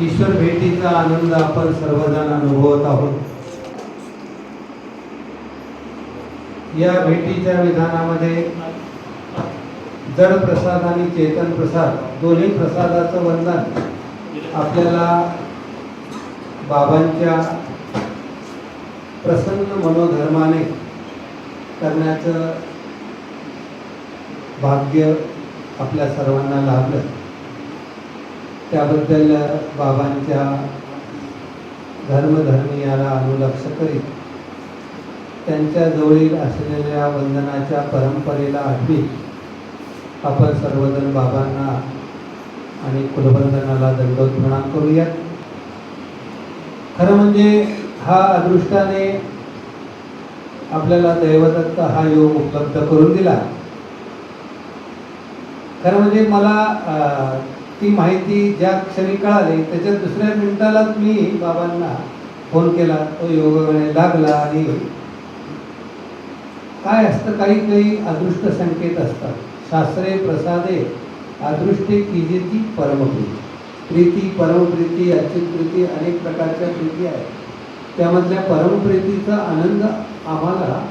ईश्वर भेटीचा आनंद आपण सर्वजण अनुभवत आहोत. या भेटीच्या विधानामध्ये जड प्रसाद आणि चेतन प्रसाद दोन्ही प्रसादाचं वंदन आपल्याला बाबांच्या प्रसन्न मनोधर्माने करण्याचं भाग्य आपल्या सर्वांना लाभलं. त्याबद्दल बाबांच्या धर्मधर्मीयाला अनुलक्ष करीत त्यांच्या जवळील असलेल्या वंदनाच्या परंपरेला आठवीत आपण सर्वजण बाबांना आणि कुलबंधनाला दंडोत प्रणाम करूयात. खरं म्हणजे हा अदृष्टाने आपल्याला दैवदत्त हा योग उपलब्ध करून दिला. खरं म्हणजे मला ती माहिती ज्या क्षणी कळाली त्याच्या दुसऱ्या मिनिटालाच मी बाबांना फोन केला. तो योगाने लागला आणि काय असतं? काही काही अदृष्ट संकेत असतात. शास्त्रे प्रसादे अदृष्टे कीजेती परमप्रीती. प्रीती परमप्रीती अच्युत प्रीती अनेक प्रकारच्या प्रीती आहेत. त्यामधल्या परमप्रीतीचा आनंद आम्हाला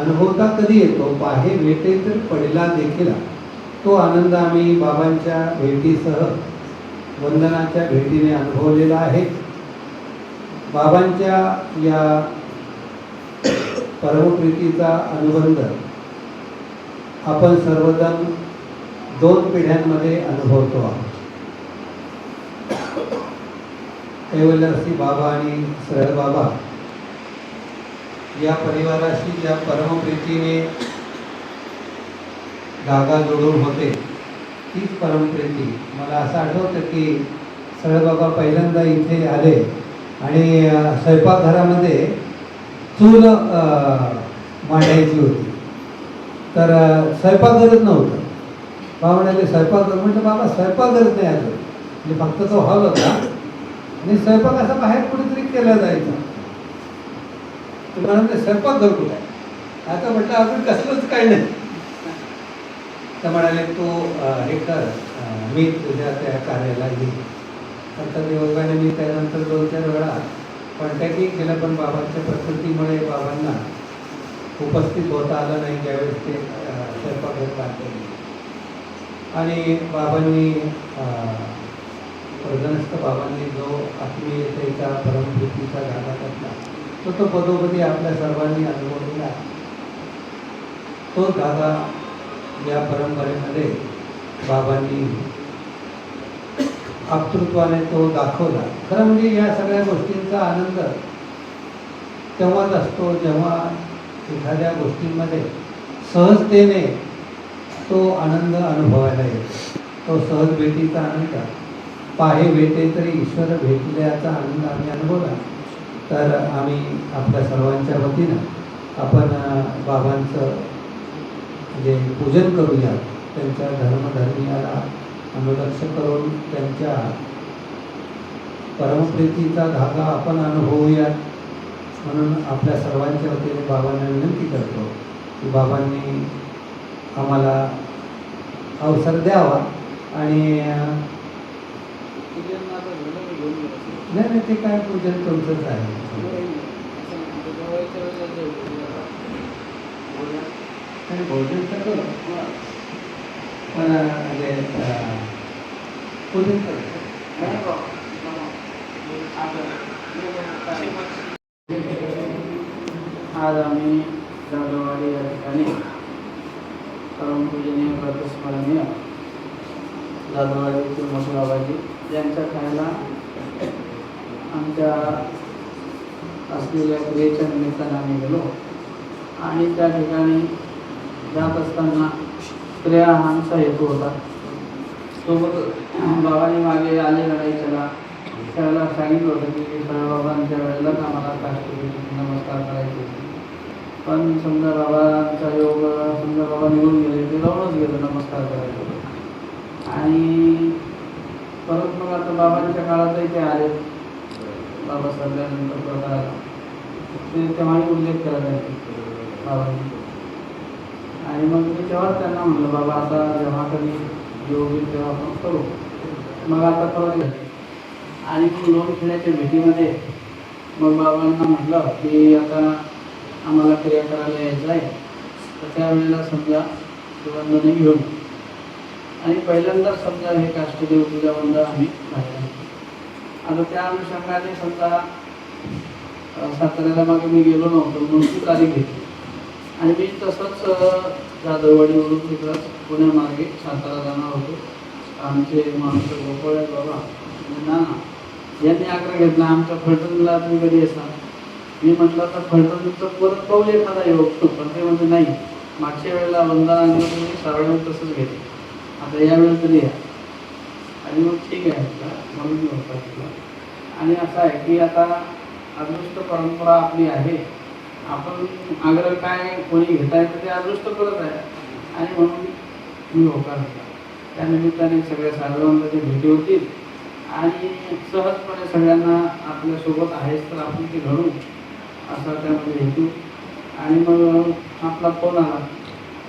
अनुभवता कधी येतो? बाहे भेटे तर पडला देखील. तो आनंद आम्ही बाबांच्या भेटीसह वंदनाच्या भेटीने अनुभवलेला आहे. बाबांच्या या परमप्रीतीचा अनुबंध आपण सर्वजण दोन पिढ्यांमध्ये अनुभवतो आहोत. कैवल्यरसी बाबा आणि सरळ बाबा या परिवाराशी ज्या परमप्रीतीने धागा जोडून होते तीच परमप्रीती मला असं आठवतं की सरळबाबा पहिल्यांदा इथे आले आणि स्वयंपाकघरामध्ये चूल मांडायची होती. तर स्वयंपाकघरच नव्हतं. बाबा म्हणाले स्वयंपाकघर म्हटलं बाबा स्वयंपाकघरच नाही आलं म्हणजे फक्त तो हॉल होता. आणि स्वयंपाक असा बाहेर कुठेतरी केला जायचा. तर स्वयंपाक घर कुठे आता म्हटलं आपण कसलंच काही नाही. तर म्हणाले तू हे कर. मी तुझ्या त्या कार्याला येईल नंतर योगाने मी त्यानंतर दोन चार वेळा कॉन्टॅक्टही केलं पण बाबांच्या प्रकृतीमुळे बाबांना उपस्थित होता आलं नाही ज्यावेळेस ते स्वयंपाक स्वयंपाकघर बांधले आणि बाबांनी अ, बाबांनी जो आत्मीयतेचा परमभूतीचा धागा घातला तो तो पदोपदी आपल्या सर्वांनी अनुभवलेला तो धागा या परंपरेमध्ये बाबांनी आपतृत्वाने तो दाखवला. खरं म्हणजे या सगळ्या गोष्टींचा आनंद तेव्हाच असतो जेव्हा एखाद्या गोष्टींमध्ये सहजतेने तो आनंद अनुभवायला येतो. तो सहज भेटीचा आनंद. पाहे भेटे तरी ईश्वर भेटल्याचा आनंद आम्ही अनुभवला तर आम्ही आपल्या सर्वांच्या वतीनं आपण बाबांचं जे पूजन करूया त्यांच्या धर्मधर्मियाला अनुलक्ष करून त्यांच्या परमप्रीतीचा धागा आपण अनुभवूया म्हणून आपल्या सर्वांच्या वतीने बाबांना विनंती करतो की बाबांनी आम्हाला अवसर द्यावा आणि ते काय पूजन तुमचंच आहे भोजन तर पण म्हणजे पूजन आज आम्ही जाधववाडी या ठिकाणी परमपूजनीय व्रतस्मरणीय जाधववाडी येथील यांच्या खायला आमच्या असलेल्या क्रियेच्या निमित्तानं आम्ही गेलो. आणि त्या ठिकाणी जात असताना स्त्रिया हा आमचा हेतू होता. सोबत बाबांनी मागे आले लढाईच्याला. त्याला सांगितलं होतं की बाबांच्या वेळेलाच आम्हाला काष्टपीठ नमस्कार करायचे पण समजा बाबांचा योग समजा बाबा निघून गेले ते जाऊनच गेलो नमस्कार करायचं आणि परत मग आता बाबांच्या काळातही ते आले. बाबा सरल्यानंतर प्रकाराला ते तेव्हाही उल्लेख करत जायचा बाबांनी आणि मग मी तेव्हाच त्यांना म्हणलं बाबा आता जेव्हा कधी योग येईल तेव्हा आपण करू. मग आता परत झाले आणि मग लोण खेळायच्या भेटीमध्ये मग बाबांना म्हटलं की आता आम्हाला क्रिया करायला यायचं आहे. तर त्यावेळेला समजा सुगंधने घेऊन आणि पहिल्यांदा समजा हे काष्टदेव पूजा वंद आम्ही पाहिलं. आता त्या अनुषंगाने समजा साताऱ्याला मागे मी गेलो नव्हतो म्हणून ती तारीख घेतली. आणि मी तसंच जाधववाडीवरून तिकडंच पुण्यामार्गे सातारा जाणार होतो. आमचे माणसं गोपाळ आहेत बाबा. ना यांनी आग्रह घेतला आमच्या फलटणला तुम्ही कधी असा मी म्हटलं तर फलटणचं परत पाहू एखादा योग. पण ते म्हणजे नाही. मागच्या वेळेला वंदना आणलं तुम्ही सरळ तसंच घेतलं. आता यावेळेस तरी या आणि मग ठीक आहे म्हणून मी होता आणि असं आहे की आता अदृष्ट परंपरा आपली आहे. आपण आग्रह काय कोणी घेत आहे तर ते अदृष्ट करत आहे. आणि म्हणून मी होकार होता त्यानिमित्ताने सगळ्या साधवांमध्ये भेटी होतील आणि सहजपणे सगळ्यांना आपल्यासोबत आहेच तर आपण ते घडू असा त्यामध्ये हेतू. आणि मग आपला फोन आला.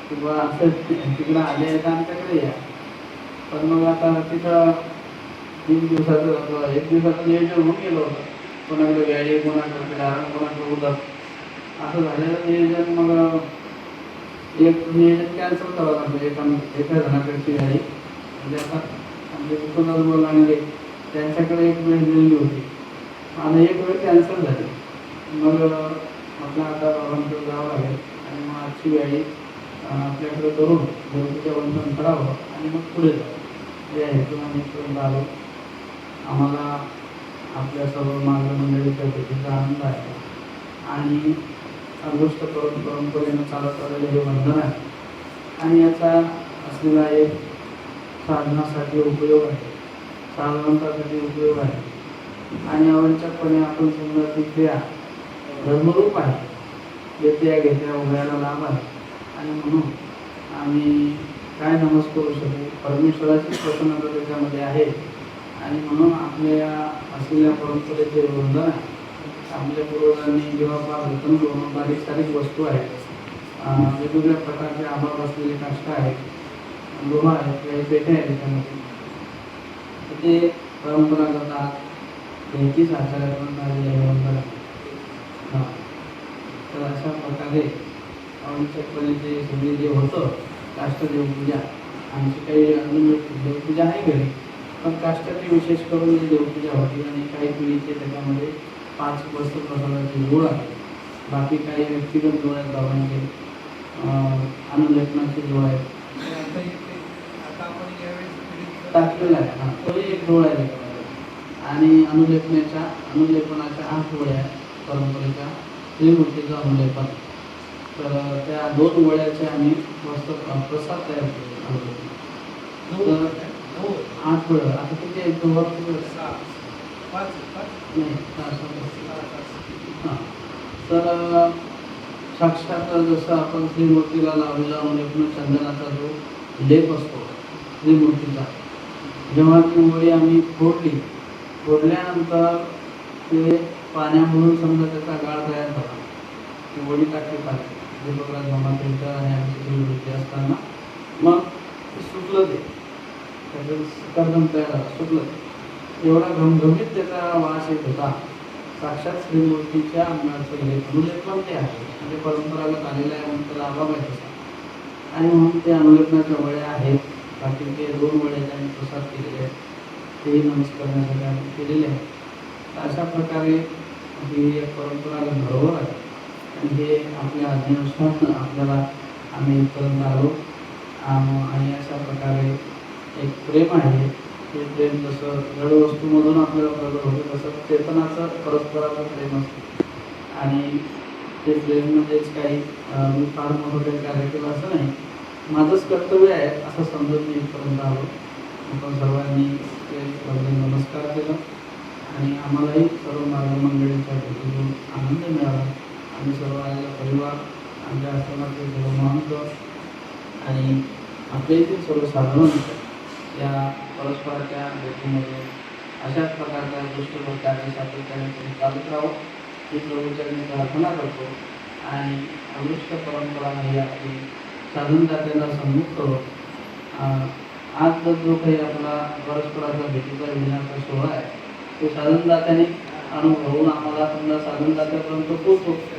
किंवा असं तिकडं आले आहेत आमच्याकडे या. पण मग आता तिथं तीन दिवसाचं एक दिवसाचं नियोजन होऊन गेलं होतं कोणाकडे गाडी कोणाकडे कारण कोणाकडे उदक असं झालेलं नियोजन मग एक नियोजन कॅन्सल करावं लागलं. एका एका जणाकडची गाडी. म्हणजे आता आमचे विश्वनाथ बोलांगे त्यांच्याकडे एक वेळ दिलेली होती. आणि एक वेळ कॅन्सल झाली. मग आपल्या आता बाबांकडे जावं लागेल. आणि मग आजची गाडी आपल्याकडे करून देवतीच्या वंदन करावं आणि मग पुढे जावं. या हेतून आम्ही इथपर्यंत आलो. आम्हाला आपल्या सर्व मार्गमंडळीच्या भेटीचा आनंद आहे. आणि अदृष्ट करून परंपरेनं चालत आलेलं हे वंदन आहे. आणि याचा असलेला एक साधनासाठी उपयोग आहे. साधवंतासाठी उपयोग आहे. आणि आवश्यकपणे आपण समजा ती क्रिया धर्मरूप आहे. येत्या घेत्या उभ्याला लाभ आहे. आणि म्हणून आम्ही काय नमस करू शकू? परमेश्वराची प्रसन्नता त्याच्यामध्ये आहे. आणि म्हणून आपल्या असलेल्या परंपरेचे वंदन आहे आपल्या पूर्वजांनी जेव्हा फार जतन करून बारीक सारीक वस्तू आहेत वेगवेगळ्या प्रकारचे अभाव असलेले काष्ट आहेत लोहा आहेत काही पेट्या आहेत त्याच्यामध्ये. ते परंपरा करतात. यांचीच आचार्यापर्यंत आलेले आहे. वंदन हां. तर अशा प्रकारे आवश्यकपणे ते सगळे जे होतं काष्टदेव पूजा आमची काही अजून देवपूजा आहे घरी. पण काष्टाची विशेष करून जी देवपूजा होती आणि काही पिढीचे त्याच्यामध्ये पाच वस्तू प्रसादाचे गोळ आहे बाकी काही व्यक्तिगत जोड आहेत बाबांचे अं, अनुलेखनाचे जोड आहेत. आता टाकलेला आहे हां. तोही एक डोळा आहे आणि अनुलेखनाच्या अनुलेपनाच्या आठ गोळ्या परंपरेच्या त्रिमूर्तीचं अनुलेपन त्या दोन वळ्याचे आम्ही वस्त्र प्रसाद तयार केले. तर आठ वेळ. आता किती आहे? दोन. हां. तर साक्षात जसं आपण श्रीमूर्तीला लावलेला अनुलेपन चंदनाचा जो लेप असतो श्रीमूर्तीचा जेव्हा ती वळी आम्ही फोडली फोडल्यानंतर ते पाण्यामधून समजा त्याचा गाळ तयार झाला ती वडी टाकली पाहिजे दीपकराज मामा तुमच्या आणि आमची श्रीमूर्ती असताना मग ते सुटलं ते. त्याचं कर्दम तयार सुटलं ते. एवढा घमघमीत त्याचा वास येत होता. साक्षात श्रीमूर्तीच्या अंगाचं हे अनुलेपन ते आहे. म्हणजे परंपरागत आलेलं आहे म्हणून त्याला अभाव आहे आणि म्हणून ते अनुलेपनाच्या वळ्या आहेत. बाकी ते दोन वळ्या त्यांनी प्रसाद केलेले आहेत तेही नमस्कार करण्यासाठी आम्ही केलेले आहेत. अशा प्रकारे ही एक परंपरागत धरोहर आहे. म्हणजे हे आपल्या आज्ञेनुसार आपल्याला आम्ही इथपर्यंत आलो. आणि अशा प्रकारे एक प्रेम आहे. ते प्रेम जसं जड वस्तूमधून आपल्याला प्रगट होते तसं चेतनाचं परस्पराचं प्रेम असतं. आणि ते प्रेम म्हणजेच काही मी फार मोठं काही कार्य केलं असं नाही. माझंच कर्तव्य आहे असं समजून मी इथपर्यंत आलो. आपण सर्वांनी ते नमस्कार केला. आणि आम्हालाही सर्व मार्गमंडळींच्या भेटीतून आनंद मिळाला. आम्ही सर्व आलेला परिवार आमच्या आश्रमाचे सर्व महंत आणि आपले सर्व साधारण या परस्पराच्या भेटीमध्ये अशाच प्रकारच्या गोष्टीवर सातत्याने चालत राहू. ही प्रभूचरणी प्रार्थना करतो आणि अवृष्ट परंपरा ही आपली साधून जात्याला संमुख करून आज जो काही आपला परस्पराचा भेटीचा घेण्याचा सोहळा आहे तो साधनदात्याने अनुभवून आम्हाला समजा साधनदात्यापर्यंत पोहोचतो